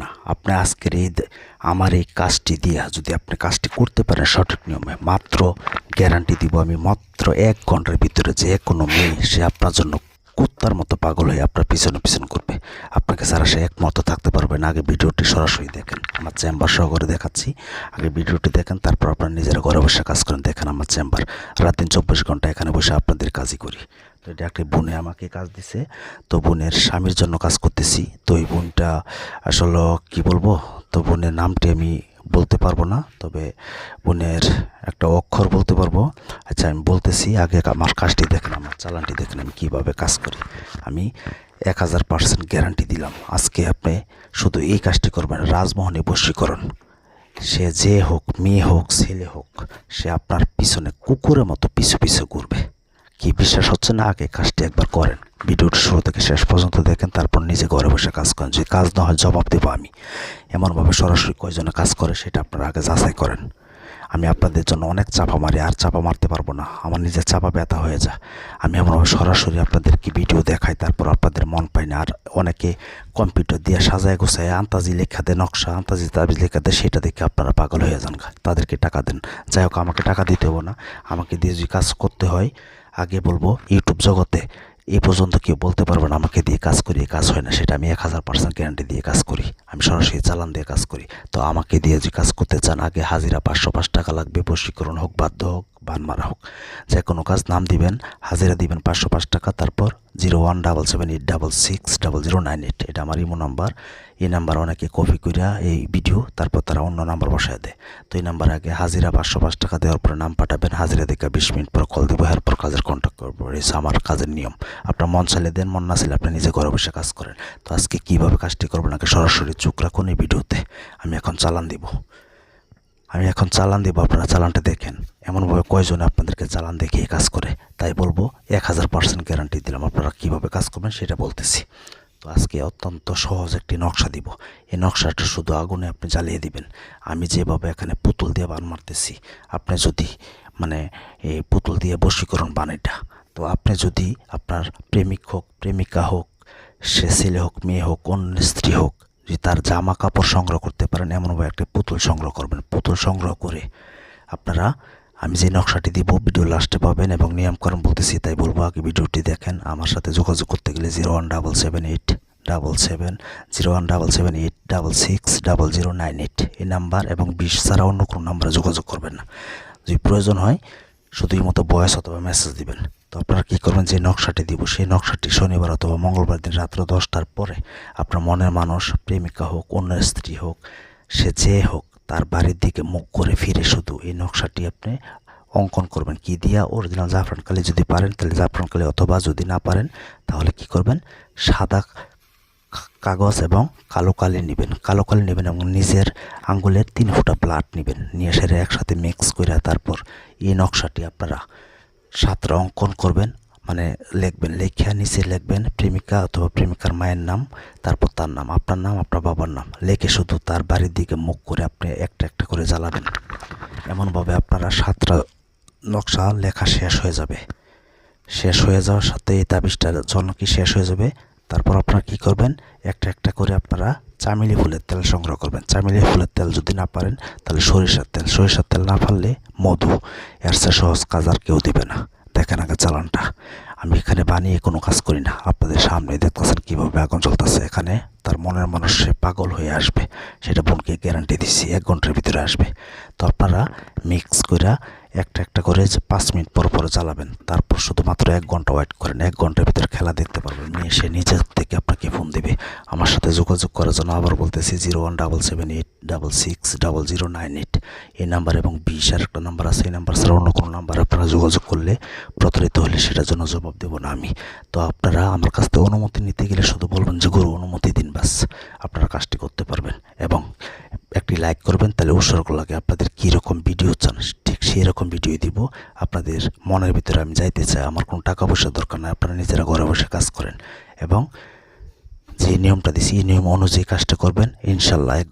না, আপনি আজকের এই আমার এই কাজটি দিয়ে যদি আপনি কাজটি করতে পারেন সঠিক নিয়মে, মাত্র গ্যারান্টি দিব আমি মাত্র এক ঘণ্টার ভিতরে যে কোনো মেয়ে সে আপনার জন্য কুত্তার মতো পাগল হয়ে আপনার পিছনে পিছন করবে আপনাকে সারা সে একমত থাকতে পারবে না। আগে ভিডিওটি সরাসরি দেখেন, আমার চেম্বার সহকারে দেখাচ্ছি। আগে ভিডিওটি দেখেন, তারপর আপনার নিজেরা ঘরে বসে কাজ করেন, দেখেন আমার চেম্বার। রাত দিন চব্বিশ ঘণ্টা এখানে বসে আপনাদের কাজই করি। তো এটা একটা বোনে আমাকে কাজ দিছে। তো বোনের স্বামীর জন্য কাজ করতেছি। তো এই বোনটা আসলে কি বলব? তো বোনের নামটি আমি বলতে পারব না, তবে বোনের একটা অক্ষর বলতে পারব। আচ্ছা আমি বলতেছি, আগে আমার কাজটি দেখেন, আমার চালানটি দেখেন, আমি কীভাবে কাজ করি। আমি এক হাজার পার্সেন্ট গ্যারান্টি দিলাম। আজকে আপনি শুধু এই কাজটি করবেন রাজমোহনে বশীকরণ। সে যে হোক, মেয়ে হোক, ছেলে হোক, সে আপনার পিছনে কুকুরের মতো পিছু পিছু ঘুরবে। কি বিশ্বাস হচ্ছে? না, আগে কাজটি একবার করেন। ভিডিওটি শুরু থেকে শেষ পর্যন্ত দেখেন, তারপর নিজে ঘরে বসে কাজ করেন। যদি কাজ না হয় জবাব দেবো আমি। এমনভাবে সরাসরি কয়জনে কাজ করে, সেটা আপনারা আগে যাচাই করেন। আমি আপনাদের জন্য অনেক চাপা মারি, আর চাপা মারতে পারব না। আমার নিজের চাপা ব্যথা হয়ে যায়। আমি এমনভাবে সরাসরি আপনাদেরকে ভিডিও দেখাই, তারপর আপনাদের মন পাই না। আর অনেকে কম্পিউটার দিয়ে সাজায় গোছায়, আন্তাজি লেখা দেয়, নকশা, আন্তাজি তাবিজ লেখা দেয়, সেটা দেখে আপনারা পাগল হয়ে যান। তাদেরকে টাকা দেন। যাই হোক, আমাকে টাকা দিতে হবে না। আমাকে দিয়ে যদি কাজ করতে হয় আগে বলব ইউটিউব জগতে এই পর্যন্ত কেউ বলতে পারবে না আমাকে দিয়ে কাজ করি, কাজ হয় না। সেটা আমি এক হাজার পার্সেন্ট গ্যারান্টি দিয়ে কাজ করি। আমি সরাসরি চালান দিয়ে কাজ করি। তো আমাকে দিয়ে যদি কাজ করতে চান, আগে হাজিরা পাঁচশো পাঁচ টাকা লাগবে, বশীকরণ হোক, বাধ্য হোক, বান মারা হোক। যে কোনো কাজ নাম দিবেন, হাজিরা দিবেন পাঁচশো পাঁচ টাকা, তারপর zero one double seven eight double six double zero nine eight এটা আমার ইমো নাম্বার। এই নাম্বার অনেকে কপি করিয়া এই ভিডিও, তারপর তারা অন্য নাম্বার বসায় দেয়। তো এই নাম্বার আগে হাজিরা পাঁচশো পাঁচ টাকা দেওয়ার পরে নাম পাঠাবেন, হাজিরা দেখে বিশ মিনিট পর কল দিব, এরপর কাজের কন্ট্যাক্ট করব। এই আমার কাজের নিয়ম। আপনার মন চাইলে দেন, মন না চাইলে আপনি নিজে ঘরে বসে কাজ করেন। তো আজকে কীভাবে কাজটি করবেন আগে সরাসরি চোখ রাখুন এই ভিডিওতে? আমি এখন চালান দিব। আমি এখন চালান দিব, আপনারা চালানটা দেখেন। এমনভাবে কয়জনে আপনাদেরকে চালান দেখিয়ে কাজ করে? তাই বলব, এক হাজার পার্সেন্ট গ্যারান্টি দিলাম আপনারা কীভাবে কাজ করবেন সেটা বলতেছি। তো আজকে অত্যন্ত সহজ একটি নকশা দিব। এই নকশাটা শুধু আগুনে আপনি জ্বালিয়ে দিবেন। আমি যেভাবে এখানে পুতুল দিয়ে বান মারতেছি, আপনি যদি মানে এই পুতুল দিয়ে বশীকরণ বানাইটা তো আপনি যদি আপনার প্রেমিক হোক, প্রেমিকা হোক, সে ছেলে হোক, মেয়ে হোক, অন্য স্ত্রী হোক, যে তার জামা কাপড় সংগ্রহ করতে পারেন এমনভাবে একটা পুতুল সংগ্রহ করবেন। পুতুল সংগ্রহ করে আপনারা আমি যে নকশাটি দিব, ভিডিও লাস্টে পাবেন এবং নিয়মকরণ বলতেছি, তাই বলব, আগে ভিডিওটি দেখেন। আমার সাথে যোগাযোগ করতে গেলে zero one double seven eight double seven, zero one double seven eight double six double zero nine eight. এই নাম্বার এবং বিশ ছাড়া অন্য কোনো নাম্বারে যোগাযোগ করবেন না। যদি প্রয়োজন হয় শুধুই মতো বয়স অথবা মেসেজ দিবেন। তো আপনারা কী করবেন, যে নকশাটি দিব, সেই নকশাটি শনিবার অথবা মঙ্গলবার দিন রাত্র দশটার পরে আপনার মনের মানুষ, প্রেমিকা হোক, অন্য স্ত্রী হোক, সে যে হোক তার বাড়ির দিকে মুখ করে ফিরে শুধু এই নকশাটি আপনি অঙ্কন করবেন। কি দিয়া অরিজিনাল জাফরান কালি যদি পারেন, তাহলে জাফরান কালি অথবা যদি না পারেন, তাহলে কি করবেন? সাদা কাগজ এবং কালো কালি নেবেন। কালো কালি নেবেন এবং নিজের আঙ্গুলের তিন ফুটা প্লাট নেবেন। নিয়ে সেটা একসাথে মিক্স করে তারপর এই নকশাটি আপনারা সাতটা অঙ্কন করবেন। মানে লিখবেন লেখা নিচে লিখবেন, প্রেমিকা অথবা প্রেমিকার মায়ের নাম, তারপর তার নাম, আপনার নাম, আপনার বাবার নাম। লেখে শুধু তার বাড়ির দিকে মুখ করে আপনি একটা একটা করে জ্বালাবেন। এমনভাবে আপনারা সাতটা নকশা লেখা শেষ হয়ে যাবে। শেষ হয়ে যাওয়ার সাথে এই তাবিজটার জন্য কি শেষ হয়ে যাবে। তারপর আপনারা কি করবেন? একটা একটা করে আপনারা চামেলি ফুলের তেল সংগ্রহ করবেন। চামেলি ফুলের তেল যদি না পারেন, তাহলে সরিষার তেল। সরিষার তেল না পারলে মধু। এর সহজ কাজ আর কেউ দিবে না। দেখেন চালানটা। আমি এখানে বানিয়ে কোনো কাজ করি না। আপনাদের সামনে দেখতেছেন কীভাবে আগুন চলতেছে এখানে। তার মনের মানুষ সে পাগল হয়ে আসবে। সেটা বোনকে গ্যারান্টি দিচ্ছি, এক ঘণ্টার ভিতরে আসবে। তো আপনারা মিক্স করে একটা একটা করে যে পাঁচ মিনিট পর পর জ্বালাবেন। তারপর শুধুমাত্র এক ঘণ্টা ওয়েট করেন। এক ঘণ্টার ভিতরে খেলা দেখতে পারবেন। মেয়ে সে নিজের থেকে আপনাকে ফোন দেবে। আমার সাথে যোগাযোগ করার জন্য আবার বলতেছি zero one double seven eight double six double zero nine eight. এই নাম্বার এবং বিশ আর একটা নাম্বার আছে। এই নাম্বার ছাড়া অন্য কোনো নাম্বার আপনারা যোগাযোগ করলে প্রতারিত হলে সেটার জন্য জবাব দেবো না আমি। তো আপনারা আমার কাছ থেকে অনুমতি নিতে গেলে শুধু বলবেন যে, গুরু, অনুমতি দিন বাস আপনারা কাজটি করতে পারবেন। এবং একটি লাইক করবেন, তাহলে উৎসর্গ লাগে আপনাদের কীরকম ভিডিও চান। সেই রকম ভিডিও দিব। আপনাদের মনের ভিতরে আমি যাইতে চাই। আমার কোনো টাকা পয়সার দরকার নাই। আপনারা নিজেরা ঘরে বসে কাজ করেন। এবং যে নিয়মটা দিছি, এই নিয়ম অনুযায়ী কাজটা করবেন। ইনশাল্লাহ